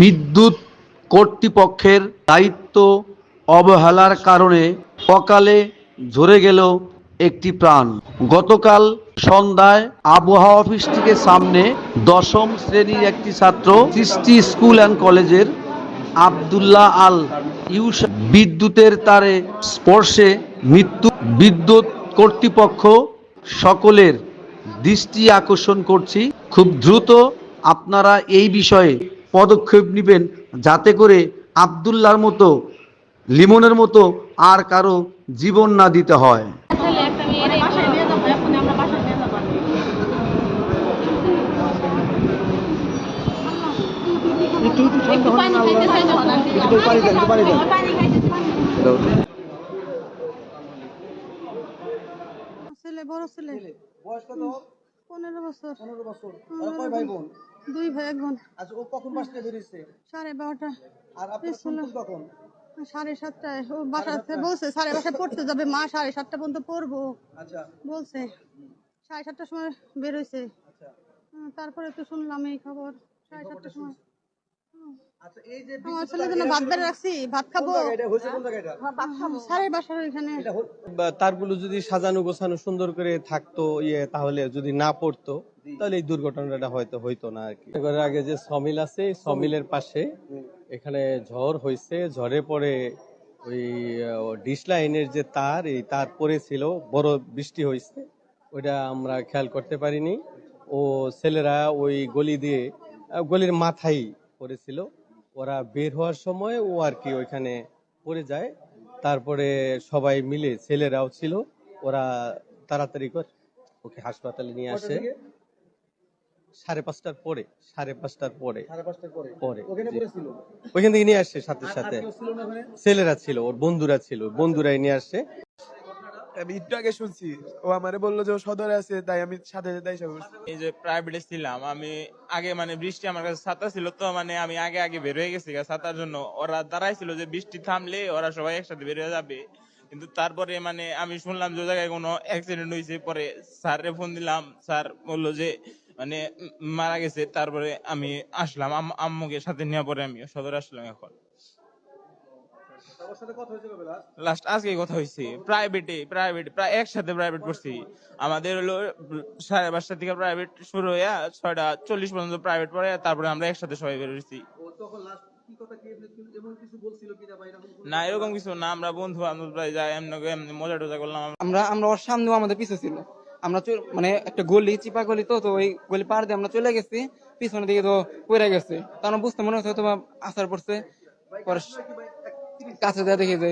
বিদ্যুৎ কর্তৃপক্ষের দায়িত্ব অবহেলার কারণে অকালে ঝরে গেল একটি প্রাণ। গতকাল সন্ধ্যায় আবহাওয়া অফিসটিকে সামনে দশম শ্রেণির একটি ছাত্র সৃষ্টি স্কুল অ্যান্ড কলেজের আবদুল্লাহ আল ইউস বিদ্যুতের তারে স্পর্শে মৃত্যু। বিদ্যুৎ কর্তৃপক্ষ সকলের দৃষ্টি আকর্ষণ করছি। খুব দ্রুত আপনারা এই বিষয়ে পদক্ষেপ নেবেন যাতে করে আবদুল্লার মতো লিমনের মতো আর কারও জীবন না দিতে হয়। ছেলে বড় ছেলে। বয়স কত? পনেরো বছর। পনেরো বছর। আর কয় ভাই বোন? দুই ভাই এক বোন। আচ্ছা ও কখন বাস থেকে বেরিয়েছে? সাড়ে বারোটা। আর আপনার স্কুলে। কখন? সাড়ে সাতটায়। ও বাসাতে বলছে সাড়ে বাসায় পড়তে যাবে মা সাড়ে সাতটা পর্যন্ত পড়ব। আচ্ছা। বলছে সাড়ে সাতটার সময় বের হয়েছে আচ্ছা। তারপরে তো শুনলাম এই খবর সাড়ে সাতটার সময়। আচ্ছা এই যে আমার ছেলের জন্য ভাত বেড়ে রাখছি ভাত খাব। কোন জায়গা এটা? হয়েছে কোন জায়গা এটা? সাড়ে বাসার ওইখানে। এটা হল- বা তারগুলো যদি সাজানো গোছানো সুন্দর করে থাকতো ইয়ে তাহলে যদি না পড়তো তাহলে এই দুর্ঘটনাটা হয়তো হইতো না আর কি। আগে যে সমিল আছে সমিলের পাশে এখানে ঝড় হয়েছে ঝড়ে পরে ওই ডিশ লাইনের যে তার এই তার পড়েছিল বড় বৃষ্টি হয়েছে ওইটা আমরা খেয়াল করতে পারিনি। ও ছেলেরা ওই গলি দিয়ে গলির মাথায় পড়েছিল। ওরা বের হওয়ার সময় ও আর কি ওইখানে পড়ে যায়। তারপরে সবাই মিলে ছেলেরাও ছিল। ওরা তাড়াতাড়ি করে ওকে হাসপাতালে নিয়ে আসে? সাড়ে পাঁচটার পরে সাড়ে পাঁচটার পরে পরে। ওইখান থেকে নিয়ে আসছে সাথে সাথে। ছেলেরা ছিল ওর বন্ধুরা ছিল বন্ধুরাই নিয়ে আসছে। আমি একটু আগে শুনছি ও আমারে বলল যে ও সদরে আছে তাই আমি সাথে সাথে এসে এই যে প্রাইভেটে ছিলাম আমি আগে মানে বৃষ্টি আমার কাছে ছাতা ছিল তো মানে আমি আগে আগে বের হয়ে গেছি ছাতার জন্য। ওরা দাঁড়াইছিল যে বৃষ্টি থামলে ওরা সবাই একসাথে বের হয়ে যাবে। কিন্তু তারপরে মানে আমি শুনলাম যে জায়গায় কোনো অ্যাক্সিডেন্ট হয়েছে পরে স্যাররে ফোন দিলাম স্যার বলল যে মানে মারা গেছে, তারপরে আমি আসলাম, আম- আম্মুকে সাথে নেওয়ার পরে আমি সদরে আসলাম এখন? লাস্ট আজকে কথা হয়েছে প্রাইভেটে প্রাইভেট প্রায় একসাথে প্রাইভেট আমাদের হলো সাড়ে থেকে প্রাইভেট শুরু হয়ে ছয়টা চল্লিশ পর্যন্ত প্রাইভেট পড়ে, তারপরে আমরা একসাথে সবাই বেরোচ্ছি না, এরকম কিছু না, আমরা বন্ধু বান্ধব যাই এমনি এমনি মজা টজা করলাম। আমরা আমরা ওর সামনেও আমাদের পিছু ছিল। আমরা মানে একটা গলি চিপা গলি তো তো ওই গলি পার দিয়ে আমরা চলে গেছি, পিছনের দিকে তো পড়ে গেছে। তো আমরা বুঝতে মনে হচ্ছে বা আসার পড়ছে, পরে কাছে দিয়ে দেখি যে